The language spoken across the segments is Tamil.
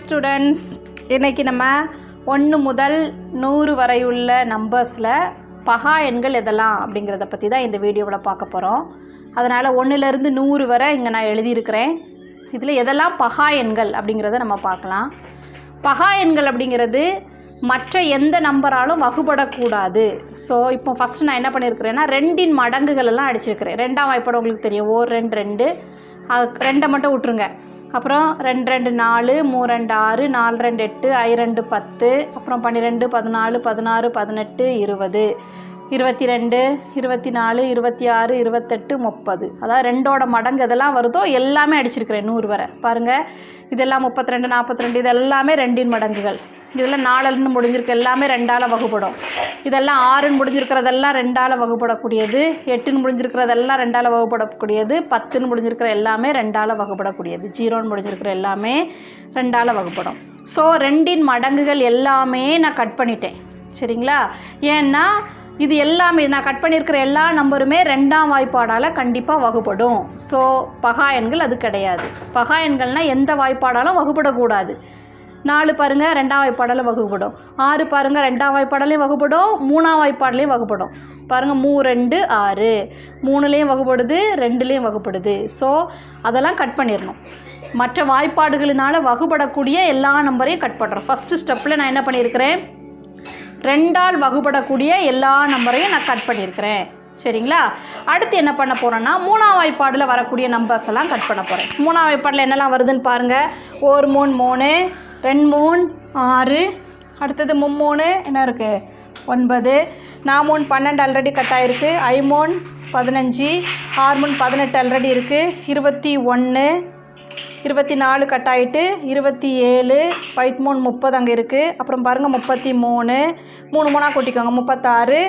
ஸ்டூடெண்ட்ஸ் இன்றைக்கி நம்ம ஒன்று முதல் நூறு வரையுள்ள நம்பர்ஸில் பகா எண்கள் எதெல்லாம் அப்படிங்கிறத பற்றி தான் இந்த வீடியோவில் பார்க்க போகிறோம் அதனால் ஒன்றுலேருந்து நூறு வரை இங்கே நான் எழுதியிருக்கிறேன். இதில் எதெல்லாம் பகா எண்கள் அப்படிங்கிறத நம்ம பார்க்கலாம். பகா எண்கள் அப்படிங்கிறது மற்ற எந்த நம்பராலும் வகுபடக்கூடாது. ஸோ இப்போ ஃபஸ்ட்டு நான் என்ன பண்ணியிருக்கிறேன்னா ரெண்டின் மடங்குகள் எல்லாம் அடிச்சிருக்கிறேன். ரெண்டாம் வாய்ப்பாடு உங்களுக்கு தெரியும். ஓர் ரெண்டு ரெண்டு. அது ரெண்டை மட்டும் விட்ருங்க அப்புறம் ரெண்டு ரெண்டு நாலு மூ ரெண்டு ஆறு நாலு ரெண்டு எட்டு ஐ ரெண்டு பத்து அப்புறம் பன்னிரெண்டு பதினாலு பதினாறு பதினெட்டு இருபது. இருபத்தி ரெண்டு இருபத்தி நாலு இருபத்தி ஆறு இருபத்தெட்டு முப்பது. அதாவது ரெண்டோட மடங்கு இதெல்லாம் வருதோ எல்லாமே அடிச்சிருக்கிறேன் நூறு வரை. பாருங்கள் இதெல்லாம் முப்பத்தி ரெண்டு நாற்பத்தி ரெண்டு இதெல்லாமே ரெண்டின் மடங்குகள். இதெல்லாம் நாலுன்னு முடிஞ்சிருக்கு. எல்லாமே ரெண்டால் வகுப்படும் இதெல்லாம் ஆறுன்னு முடிஞ்சிருக்கிறதெல்லாம் ரெண்டால் வகுப்படக்கூடியது எட்டுன்னு முடிஞ்சிருக்கிறதெல்லாம் ரெண்டால் வகுப்படக்கூடியது பத்துன்னு முடிஞ்சிருக்கிற எல்லாமே ரெண்டால் வகுப்படக்கூடியது ஜீரோன்னு முடிஞ்சிருக்கிற எல்லாமே ரெண்டால் வகுப்படும் ஸோ ரெண்டின் மடங்குகள் எல்லாமே நான் கட் பண்ணிட்டேன். சரிங்களா? ஏன்னா இது எல்லாமே நான் கட் பண்ணியிருக்கிற எல்லா நம்பருமே ரெண்டாம் வாய்ப்பாடால் கண்டிப்பாக வகுப்படும் ஸோ பகா எண்கள் அது கிடையாது. பகா எண்கள்னால் எந்த வாய்ப்பாடாலும் வகுப்படக்கூடாது நாலு பாருங்கள் ரெண்டாம் பாடலும் வகுப்படும் ஆறு பாருங்கள் ரெண்டாம் பாடலையும் வகுப்படும் மூணாம் வாய்ப்பாடுலேயும் வகுப்படும் பாருங்கள் மூ ரெண்டு ஆறு. மூணுலேயும் வகுப்படுது ரெண்டுலேயும் வகுப்படுது ஸோ அதெல்லாம் கட் பண்ணிடணும் மற்ற வாய்ப்பாடுகளினால் வகுப்படக்கூடிய எல்லா நம்பரையும் கட் பண்ணுறோம் ஃபஸ்ட்டு ஸ்டெப்பில் நான் என்ன பண்ணியிருக்கிறேன் ரெண்டால் வகுப்படக்கூடிய எல்லா நம்பரையும் நான் கட் பண்ணியிருக்கிறேன் சரிங்களா? அடுத்து என்ன பண்ண போகிறேன்னா மூணாம் வாய்ப்பாடில் வரக்கூடிய நம்பர்ஸ் எல்லாம் கட் பண்ண போகிறேன் மூணாம் வாய்ப்பாடில் என்னெல்லாம் வருதுன்னு பாருங்கள் ஒரு மூணு மூணு. ரெண்டு மூணு ஆறு. அடுத்தது மும்மூணு. என்ன இருக்குது ஒன்பது. நாமூன் பன்னெண்டு ஆல்ரெடி கட் ஆகிருக்கு ஐமூன் பதினஞ்சு. ஆறுமூன் பதினெட்டு ஆல்ரெடி இருக்குது இருபத்தி ஒன்று இருபத்தி நாலு கட் ஆகிட்டு இருபத்தி ஏழு பதிமூணு முப்பது அங்கே இருக்குது அப்புறம் பாருங்கள் முப்பத்தி மூணு. மூணு மூணாக கூட்டிக்கோங்க. முப்பத்தாறு.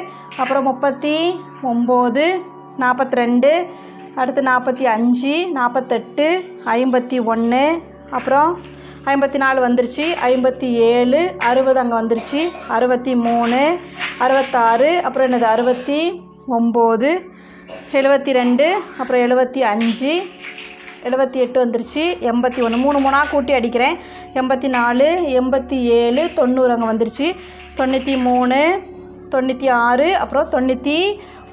அப்புறம் முப்பத்தி ஒம்பது நாற்பத்தி ரெண்டு அடுத்து நாற்பத்தி அஞ்சு நாற்பத்தெட்டு ஐம்பத்தி ஒன்று அப்புறம் ஐம்பத்தி நாலு வந்துருச்சு. ஐம்பத்தி ஏழு அறுபது அங்கே வந்துருச்சு. அறுபத்தி மூணு அறுபத்தாறு அப்புறம் என்னது அறுபத்தி ஒம்பது எழுபத்தி ரெண்டு அப்புறம் எழுபத்தி அஞ்சு எழுபத்தி எட்டு வந்துருச்சு. எண்பத்தி ஒன்று மூணு மூணாக கூட்டி அடிக்கிறேன். எண்பத்தி நாலு எண்பத்தி ஏழு தொண்ணூறு அங்கே வந்துருச்சு. தொண்ணூற்றி மூணு தொண்ணூற்றி ஆறு அப்புறம் தொண்ணூற்றி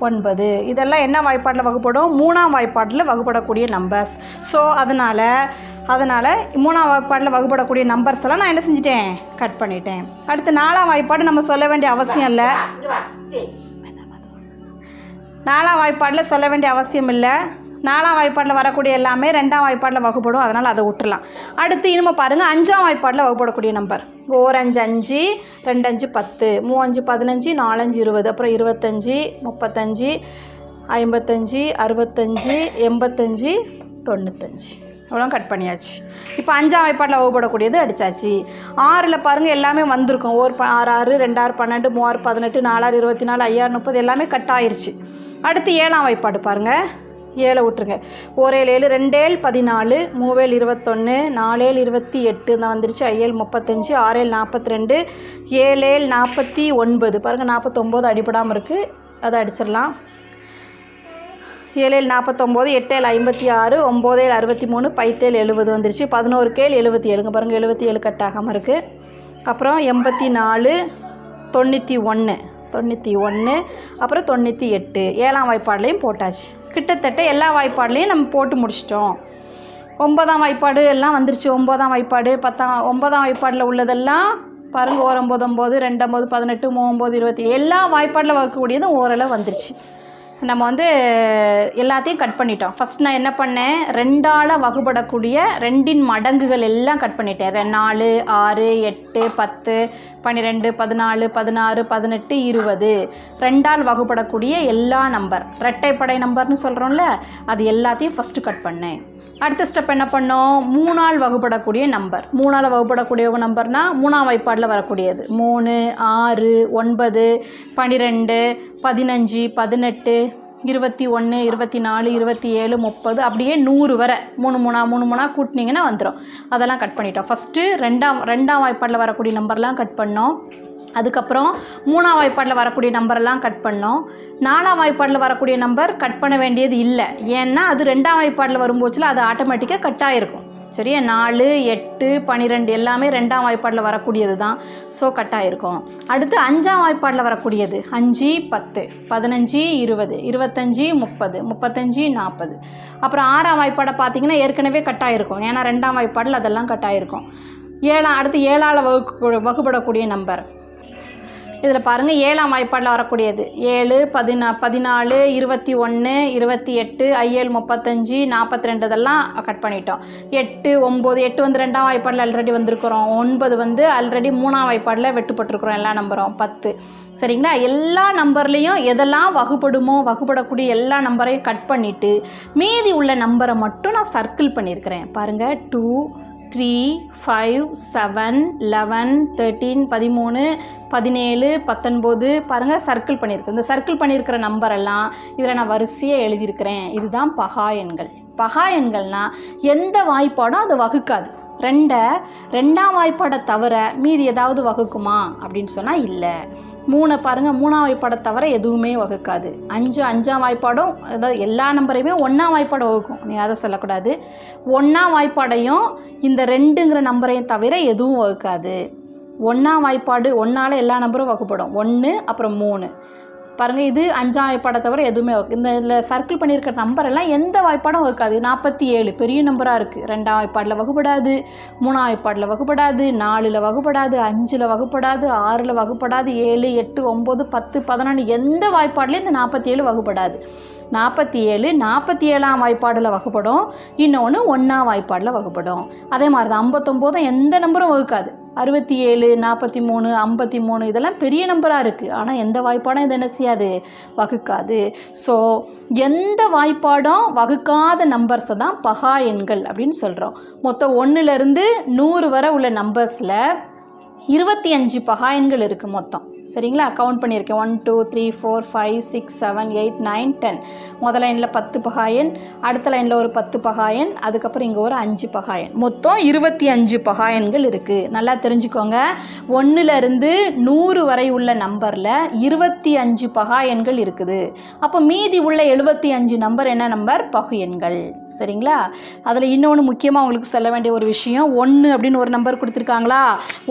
ஒன்பது. இதெல்லாம் என்ன வாய்ப்பாட்டில் வகுப்படும்? மூணாம் வாய்ப்பாட்டில் வகுப்படக்கூடிய நம்பர்ஸ் ஸோ அதனால் அதனால் மூணாம் வாய்ப்பாட்டில் வகுப்படக்கூடிய நம்பர்ஸ் எல்லாம் நான் என்ன செஞ்சிட்டேன்? கட் பண்ணிட்டேன். அடுத்து நாலாம் வாய்ப்பாடு நம்ம சொல்ல வேண்டிய அவசியம் இல்லை. நாலாம் வாய்ப்பாடில் சொல்ல வேண்டிய அவசியம் இல்லை. நாலாம் வாய்ப்பாட்டில் வரக்கூடிய எல்லாமே ரெண்டாம் வாய்ப்பாட்டில் வகுப்படும். அதனால் அதை விட்டுலாம் அடுத்து இனிமேல் பாருங்கள் அஞ்சாம் வாய்ப்பாட்டில் வகுப்படக்கூடிய நம்பர் ஓர் அஞ்சு அஞ்சு ரெண்டு அஞ்சு பத்து மூவஞ்சு பதினஞ்சு நாலஞ்சு இருபது அப்புறம் இருபத்தஞ்சி முப்பத்தஞ்சு ஐம்பத்தஞ்சு அறுபத்தஞ்சு எண்பத்தஞ்சு தொண்ணூத்தஞ்சு. இவ்வளோ கட் பண்ணியாச்சு. இப்போ அஞ்சாம் வாய்ப்பாட்டில் ஓவப்படக்கூடியது அடித்தாச்சு ஆறில் பாருங்கள் எல்லாமே வந்திருக்கும். ஓர் ப ஆறு ஆறு ரெண்டாறு பன்னெண்டு மூவாறு பதினெட்டு நாலாறு இருபத்தி நாலு ஐயாறு முப்பது எல்லாமே கட் ஆயிடுச்சு அடுத்து ஏழாம் வாய்ப்பாடு பாருங்கள் ஏழை விட்ருங்க ஓரேழு ஏழு ரெண்டேல் பதினாலு மூவேல் இருபத்தொன்று நாலேழு இருபத்தி எட்டு தான் வந்துருச்சு. ஐயேல் முப்பத்தஞ்சு ஆறேல் நாற்பத்தி ரெண்டு ஏழேல் நாற்பத்தி ஒன்பது. பாருங்கள் நாற்பத்தொம்போது அடிபடாமல் இருக்குது அதை அடிச்சிடலாம். ஏழேல் நாற்பத்தொம்போது எட்டேழு ஐம்பத்தி ஆறு ஒம்போதேல் அறுபத்தி மூணு பைத்தேழு எழுபது வந்துருச்சு. பதினோரு கேள் எழுபத்தி ஏழுங்க பாருங்கள் எழுபத்தி ஏழு கட்டாகாமல் இருக்குது அப்புறம் எண்பத்தி நாலு தொண்ணூற்றி ஒன்று தொண்ணூற்றி ஒன்று அப்புறம் தொண்ணூற்றி எட்டு. ஏழாம் வாய்ப்பாடுலேயும் போட்டாச்சு. கிட்டத்தட்ட எல்லா வாய்ப்பாடுலேயும் நம்ம போட்டு முடிச்சிட்டோம். ஒன்பதாம் வாய்ப்பாடு எல்லாம் வந்துருச்சு. ஒன்பதாம் வாய்ப்பாடு பத்தாம் ஒன்பதாம் வாய்ப்பாடில் உள்ளதெல்லாம் பாருங்கள் ஓரம்பது ஒம்பது ரெண்டொம்பது பதினெட்டு மூவொம்பது இருபத்தி எல்லா வாய்ப்பாடில் வரக்கூடியதும் ஓரளவு வந்துருச்சு. நம்ம வந்து எல்லாத்தையும் கட் பண்ணிட்டோம். ஃபஸ்ட் நான் என்ன பண்ணேன்? ரெண்டால் வகுப்படக்கூடிய ரெண்டின் மடங்குகள் எல்லாம் கட் பண்ணிட்டேன். நாலு ஆறு எட்டு பத்து பன்னிரெண்டு பதினாலு பதினாறு பதினெட்டு இருபது. ரெண்டால் வகுப்படக்கூடிய எல்லா நம்பர் ரெட்டைப்படை நம்பர்னு சொல்கிறோம்ல அது எல்லாத்தையும் ஃபஸ்ட்டு கட் பண்ணேன். அடுத்த ஸ்டெப் என்ன பண்ணோம்? மூணால் வகுப்படக்கூடிய நம்பர் மூணால் வகுப்படக்கூடிய நம்பர்னா மூணாம் வாய்ப்பாடில் வரக்கூடியது. மூணு ஆறு ஒன்பது பன்னிரெண்டு பதினஞ்சு பதினெட்டு இருபத்தி ஒன்று இருபத்தி நாலு இருபத்தி ஏழு முப்பது அப்படியே நூறு வரை. மூணு மூணா மூணு மூணா கூட்டினீங்கன்னா வந்துடும் அதெல்லாம் கட் பண்ணிட்டோம். ஃபஸ்ட்டு ரெண்டாம் ரெண்டாம் வாய்ப்பாடில் வரக்கூடிய நம்பர்லாம் கட் பண்ணோம். அதுக்கப்புறம் மூணாம் வாய்ப்பாட்டில் வரக்கூடிய நம்பரெல்லாம் கட் பண்ணோம். நாலாம் வாய்ப்பாட்டில் வரக்கூடிய நம்பர் கட் பண்ண வேண்டியது இல்லை. ஏன்னா அது ரெண்டாம் வாய்ப்பாட்டில் வரும்போச்சில் அது ஆட்டோமேட்டிக்காக கட் ஆகிருக்கும் சரியா? நாலு எட்டு பன்னிரெண்டு எல்லாமே ரெண்டாம் வாய்ப்பாட்டில் வரக்கூடியது தான் ஸோ கட் ஆகிருக்கும் அடுத்து அஞ்சாம் வாய்ப்பாட்டில் வரக்கூடியது. அஞ்சு பத்து பதினஞ்சு இருபது இருபத்தஞ்சி முப்பது முப்பத்தஞ்சு நாற்பது அப்புறம் ஆறாம் வாய்ப்பாடை பார்த்தீங்கன்னா ஏற்கனவே கட் ஆகிருக்கும் ஏன்னா ரெண்டாம் வாய்ப்பாடில் அதெல்லாம் கட் ஆகிருக்கும் ஏழாம் அடுத்து ஏழால் வகுக்க வகுப்படக்கூடிய நம்பர் இதில் பாருங்கள் ஏழாம் வாய்ப்பாடில் வரக்கூடியது. ஏழு பதினா பதினாலு இருபத்தி ஒன்று இருபத்தி எட்டு ஐஏழு முப்பத்தஞ்சு நாற்பத்தி ரெண்டு இதெல்லாம் கட் பண்ணிட்டோம். எட்டு ஒம்பது எட்டு வந்து ரெண்டாம் வாய்ப்பாடில் ஆல்ரெடி வந்திருக்கிறோம். ஒன்பது வந்து ஆல்ரெடி மூணாம் வாய்ப்பாடில் வெட்டுப்பட்டிருக்கிறோம் எல்லா நம்பரும். பத்து. சரிங்களா? எல்லா நம்பர்லேயும் எதெல்லாம் வகுப்படுமோ வகுப்படக்கூடிய எல்லா நம்பரையும் கட் பண்ணிவிட்டு மீதி உள்ள நம்பரை மட்டும் நான் சர்க்கிள் பண்ணியிருக்கிறேன். பாருங்கள் two three five seven eleven thirteen பதிமூணு பதினேழு பத்தொன்பது. பாருங்கள் சர்க்கிள் பண்ணியிருக்கு. இந்த சர்க்கிள் பண்ணியிருக்கிற நம்பரெல்லாம் இதில் நான் வரிசையாக எழுதியிருக்கிறேன். இதுதான் பகா எண்கள். பகா எண்கள்னால் எந்த வாய்ப்பாடும் அது வகுக்காது. ரெண்டை ரெண்டாம் வாய்ப்பாடை தவிர மீதி ஏதாவது வகுக்குமா? அப்படின்னு சொன்னால் இல்லை. மூணை பாருங்கள் மூணாம் வாய்ப்பாடை தவிர எதுவுமே வகுக்காது. அஞ்சு அஞ்சாம் வாய்ப்பாடும் அதாவது எல்லா நம்பரையுமே ஒன்றாம் வாய்ப்பாடு வகுக்கும். நீ அதை சொல்லக்கூடாது. ஒன்றாம் வாய்ப்பாடையும் இந்த ரெண்டுங்கிற நம்பரையும் தவிர எதுவும் வகுக்காது. ஒன்றாம் வாய்ப்பாடு ஒன்றால் எல்லா நம்பரும் வகுப்படும். ஒன்று அப்புறம் மூணு. பாருங்கள் இது அஞ்சாம் வாய்ப்பாடை தவிர எதுவுமே இந்த இதில் சர்க்கிள் பண்ணியிருக்கிற நம்பர் எல்லாம் எந்த வாய்ப்பாடும் வகுக்காது நாற்பத்தி ஏழு பெரிய நம்பராக இருக்குது ரெண்டாம் வாய்ப்பாடில் வகுப்படாது மூணாம் வாய்ப்பாடில் வகுப்படாது நாலில் வகுப்படாது அஞ்சில் வகுப்படாது ஆறில் வகுப்படாது ஏழு எட்டு ஒம்பது பத்து பதினொன்று எந்த வாய்ப்பாடிலையும் இந்த நாற்பத்தி ஏழு வகுப்படாது. நாற்பத்தி ஏழு நாற்பத்தி ஏழாம் வாய்ப்பாடில் வகுப்படும். இன்னொன்று ஒன்றாம் வாய்ப்பாடில் வகுப்படும். அதே மாதிரி தான் ஐம்பத்தொம்போதும் எந்த நம்பரும் வகுக்காது அறுபத்தி ஏழு நாற்பத்தி மூணு ஐம்பத்தி மூணு இதெல்லாம் பெரிய நம்பராக இருக்குது ஆனால் எந்த வாய்ப்பாடும் இது என்ன செய்யாது? வகுக்காது. ஸோ எந்த வாய்ப்பாடும் வகுக்காத நம்பர்ஸை தான் பகா எண்கள் அப்படின்னு சொல்கிறோம் மொத்தம் ஒன்றுலேருந்து நூறு வரை உள்ள நம்பர்ஸில் இருபத்தி அஞ்சு பகா எண்கள் இருக்குது மொத்தம். சரிங்களா? கவுண்ட் பண்ணியிருக்கேன். One two three four five six seven eight nine ten முதல் லைனில் பத்து பகாயன் அடுத்த லைனில் ஒரு பத்து பகாயன் அதுக்கப்புறம் இங்கே ஒரு அஞ்சு பகாயன். மொத்தம் இருபத்தி அஞ்சு பகாயன்கள் இருக்குது நல்லா தெரிஞ்சுக்கோங்க. ஒன்றுலேருந்து நூறு வரை உள்ள நம்பரில் இருபத்தி அஞ்சு பகாயன்கள் இருக்குது. அப்போ மீதி உள்ள எழுபத்தி அஞ்சு நம்பர் என்ன நம்பர்? பகு எண்கள் சரிங்களா? அதில் இன்னொன்று முக்கியமாக உங்களுக்கு சொல்ல வேண்டிய ஒரு விஷயம் ஒன்று அப்படின்னு ஒரு நம்பர் கொடுத்துருக்காங்களா?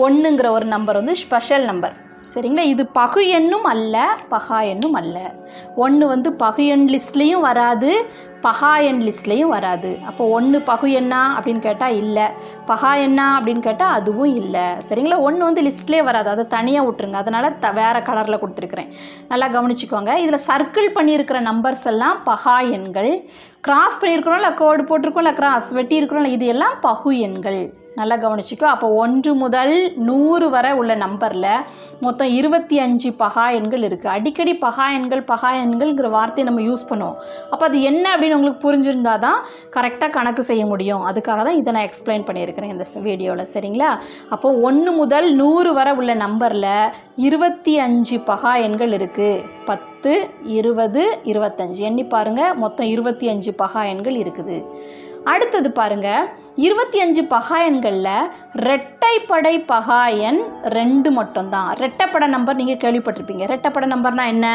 ஒன்றுங்கிற ஒரு நம்பர் வந்து ஸ்பெஷல் நம்பர். சரிங்களா? இது பகு எண்ணும் அல்ல பகா எண்ணும் அல்ல. ஒன்று வந்து பகு எண் லிஸ்ட்லேயும் வராது பகா எண் லிஸ்ட்லேயும் வராது. அப்போ ஒன்று பகு எண்ணா அப்படின்னு கேட்டால் இல்லை பகா எண்ணா அப்படின்னு கேட்டால் அதுவும் இல்லை. சரிங்களா? ஒன்று வந்து லிஸ்ட்லேயே வராது அதை தனியாக விட்டுருங்க. அதனால் த வேறு கலரில் கொடுத்துருக்குறேன். நல்லா கவனிச்சுக்கோங்க. இதில் சர்க்கிள் பண்ணியிருக்கிற நம்பர்ஸ் எல்லாம் பகா எண்கள். கிராஸ் பண்ணியிருக்கிறோம் இல்லை கோடு போட்டிருக்கோம் இல்லை கிராஸ் வெட்டி இருக்கிறோம் இது எல்லாம் பகு எண்கள். நல்லா கவனிச்சிக்கோ. அப்போ ஒன்று முதல் நூறு வரை உள்ள நம்பரில் மொத்தம் இருபத்தி அஞ்சு பகா எண்கள் இருக்குது அடிக்கடி பகா எண்கள் பகா எண்கள்ங்கிற வார்த்தையை நம்ம யூஸ் பண்ணுவோம். அப்போ அது என்ன அப்படின்னு உங்களுக்கு புரிஞ்சிருந்தா தான் கரெக்டாக கணக்கு செய்ய முடியும். அதுக்காக தான் இதை நான் எக்ஸ்பிளைன் பண்ணியிருக்கிறேன் இந்த வீடியோவில் சரிங்களா? அப்போ ஒன்று முதல் நூறு வரை உள்ள நம்பரில் இருபத்தி அஞ்சு பகா எண்கள் இருக்குது பத்து இருபது இருபத்தஞ்சு. எண்ணி பாருங்கள் மொத்தம் இருபத்தி அஞ்சு பகா எண்கள் இருக்குது. அடுத்தது பாருங்க. இருபத்தி அஞ்சு பகாயன்களில் ரெட்டைப்படை பகாயன் ரெண்டு மட்டும்தான். ரெட்டைப்படை நம்பர் நீங்கள் கேள்விப்பட்டிருப்பீங்க. ரெட்டைப்படை நம்பர்னால் என்ன?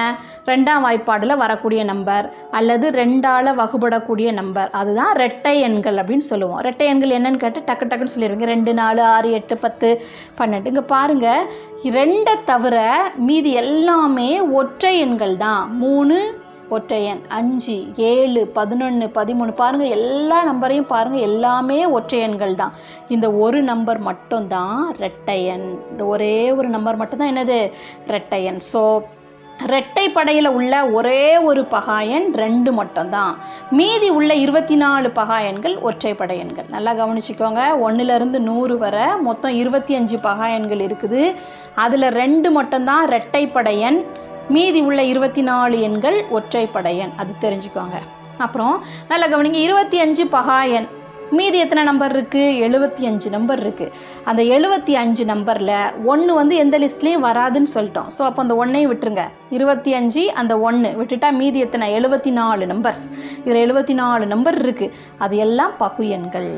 ரெண்டாம் வாய்ப்பாடில் வரக்கூடிய நம்பர் அல்லது ரெண்டால் வகுபடக்கூடிய நம்பர் அதுதான் ரெட்டை எண்கள் அப்படின்னு சொல்லுவோம். ரெட்டை எண்கள் என்னன்னு கேட்டு டக்கு டக்குன்னு சொல்லிடுவீங்க ரெண்டு நாலு ஆறு எட்டு பத்து பன்னெண்டு. இங்கே பாருங்கள் ரெண்டை தவிர மீதி எல்லாமே ஒற்றை எண்கள் தான் மூணு ஒற்றையன் அஞ்சு ஏழு பதினொன்று பதிமூணு. பாருங்கள் எல்லா நம்பரையும் பாருங்கள் எல்லாமே ஒற்றையன்கள் தான். இந்த ஒரு நம்பர் மட்டும்தான் ரெட்டையன் இந்த ஒரே ஒரு நம்பர் மட்டும்தான் என்னது? ரெட்டையன் ஸோ ரெட்டை படையில் உள்ள ஒரே ஒரு பகாயன் ரெண்டு மட்டும்தான். மீதி உள்ள இருபத்தி நாலு பகாயன்கள் ஒற்றை படையன்கள் நல்லா கவனிச்சிக்கோங்க. ஒன்றுலேருந்து நூறு வரை மொத்தம் இருபத்தி அஞ்சு பகாயன்கள் இருக்குது. அதில் ரெண்டு மட்டும்தான் ரெட்டை படையன் மீதி உள்ள இருபத்தி நாலு எண்கள் ஒற்றைப்படை எண் அது தெரிஞ்சுக்கோங்க. அப்புறம் நல்லா கவனிங்க இருபத்தி அஞ்சு பகாயன். மீதி எத்தனை நம்பர் இருக்குது எழுபத்தி அஞ்சு நம்பர் இருக்குது அந்த எழுபத்தி அஞ்சு நம்பரில் ஒன்று வந்து எந்த லிஸ்ட்லேயும் வராதுன்னு சொல்லிட்டோம். ஸோ அப்போ அந்த ஒன்றையும் விட்டுருங்க. இருபத்தி அஞ்சு அந்த ஒன்று விட்டுட்டா மீதி எத்தனை? எழுபத்தி நாலு நம்பர்ஸ் இதில் எழுபத்தி நாலு நம்பர் இருக்குது அது எல்லாம் பகு எண்கள்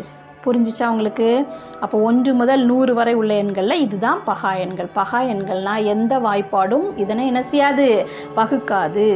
புரிஞ்சிச்சா உங்களுக்கு? அப்போ ஒன்று முதல் நூறு வரை உள்ள எண்களில் இதுதான் பகா எண்கள். பகா எண்கள்னால் எந்த வாய்ப்பாடும் இதனை என்ன செய்யாது? பகுக்காது